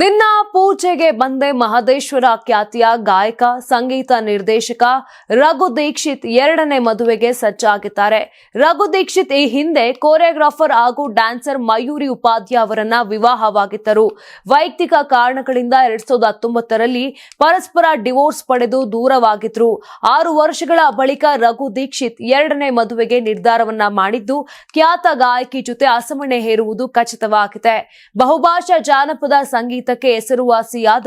ನಿನ್ನ ಪೂಜೆಗೆ ಬಂದೆ ಮಹದೇಶ್ವರ ಖ್ಯಾತಿಯ ಗಾಯಕ, ಸಂಗೀತ ನಿರ್ದೇಶಕ ರಘು ದೀಕ್ಷಿತ್ ಎರಡನೇ ಮದುವೆಗೆ ಸಜ್ಜಾಗಿದ್ದಾರೆ. ರಘು ದೀಕ್ಷಿತ್ ಈ ಹಿಂದೆ ಕೋರಿಯೋಗ್ರಾಫರ್ ಹಾಗೂ ಡ್ಯಾನ್ಸರ್ ಮಯೂರಿ ಉಪಾಧ್ಯ ಅವರನ್ನ ವಿವಾಹವಾಗಿದ್ದರು. ವೈಯಕ್ತಿಕ ಕಾರಣಗಳಿಂದ ಎರಡ್ ಸಾವಿರದ ಹತ್ತೊಂಬತ್ತರಲ್ಲಿ ಪರಸ್ಪರ ಡಿವೋರ್ಸ್ ಪಡೆದು ದೂರವಾಗಿದ್ರು. ಆರು ವರ್ಷಗಳ ಬಳಿಕ ರಘು ದೀಕ್ಷಿತ್ ಎರಡನೇ ಮದುವೆಗೆ ನಿರ್ಧಾರವನ್ನ ಮಾಡಿದ್ದು, ಖ್ಯಾತ ಗಾಯಕಿ ಜೊತೆ ಅಸಮಣೆ ಹೇರುವುದು ಖಚಿತವಾಗಿದೆ. ಬಹುಭಾಷಾ ಜಾನಪದ ಸಂಗೀತಕ್ಕೆ ಹೆಸರುವಾಸಿಯಾದ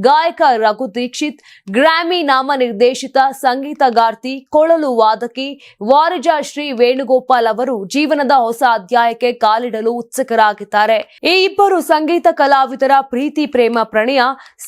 ಗಾಯಕ ರಘು ದೀಕ್ಷಿತ್, ಗ್ರಾಮಿ ನಾಮ ನಿರ್ದೇಶಿತ ಸಂಗೀತಗಾರ್ತಿ ಕೊಳಲು ವಾದಕಿ ವಾರಿಜಾ ಶ್ರೀ ವೇಣುಗೋಪಾಲ್ ಅವರು ಜೀವನದ ಹೊಸ ಅಧ್ಯಾಯಕ್ಕೆ ಕಾಲಿಡಲು ಉತ್ಸುಕರಾಗಿದ್ದಾರೆ. ಈ ಇಬ್ಬರು ಸಂಗೀತ ಕಲಾವಿದರ ಪ್ರೀತಿ, ಪ್ರೇಮ, ಪ್ರಣಯ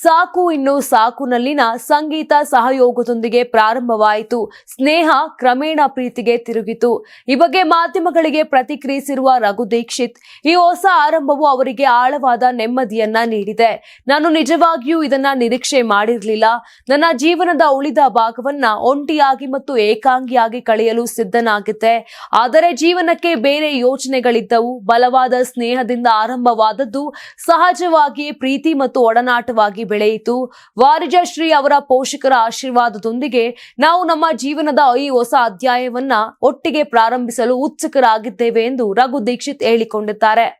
ಸಾಕು ಇನ್ನು ಸಾಕುನಲ್ಲಿನ ಸಂಗೀತ ಸಹಯೋಗದೊಂದಿಗೆ ಪ್ರಾರಂಭವಾಯಿತು. ಸ್ನೇಹ ಕ್ರಮೇಣ ಪ್ರೀತಿಗೆ ತಿರುಗಿತು. ಈ ಬಗ್ಗೆ ಮಾಧ್ಯಮಗಳಿಗೆ ಪ್ರತಿಕ್ರಿಯಿಸಿರುವ ರಘು ದೀಕ್ಷಿತ್, ಈ ಹೊಸ ಆರಂಭವು ಅವರಿಗೆ ಆಳವಾದ ನೆಮ್ಮದಿಯನ್ನ ನೀಡಿದೆ ನಾನು ನಿಜವಾಗಿಯೂ ಇದನ್ನ ನಿರೀಕ್ಷೆ ಮಾಡಿರಲಿಲ್ಲ. ನನ್ನ ಜೀವನದ ಉಳಿದ ಭಾಗವನ್ನ ಒಂಟಿಯಾಗಿ ಮತ್ತು ಏಕಾಂಗಿಯಾಗಿ ಕಳೆಯಲು ಸಿದ್ಧನಾಗಿದ್ದೆ. ಆದರೆ ಜೀವನಕ್ಕೆ ಬೇರೆ ಯೋಚನೆಗಳಿದ್ದವು. ಬಲವಾದ ಸ್ನೇಹದಿಂದ ಆರಂಭವಾದದ್ದು ಸಹಜವಾಗಿಯೇ ಪ್ರೀತಿ ಮತ್ತು ಒಡನಾಟವಾಗಿ ಬೆಳೆಯಿತು. ವಾರಿಜ ಶ್ರೀ ಅವರ ಪೋಷಕರ ಆಶೀರ್ವಾದದೊಂದಿಗೆ ನಾವು ನಮ್ಮ ಜೀವನದ ಈ ಹೊಸ ಅಧ್ಯಾಯವನ್ನ ಒಟ್ಟಿಗೆ ಪ್ರಾರಂಭಿಸಲು ಉತ್ಸುಕರಾಗಿದ್ದೇವೆ ಎಂದು ರಘು ದೀಕ್ಷಿತ್ ಹೇಳಿಕೊಂಡಿದ್ದಾರೆ.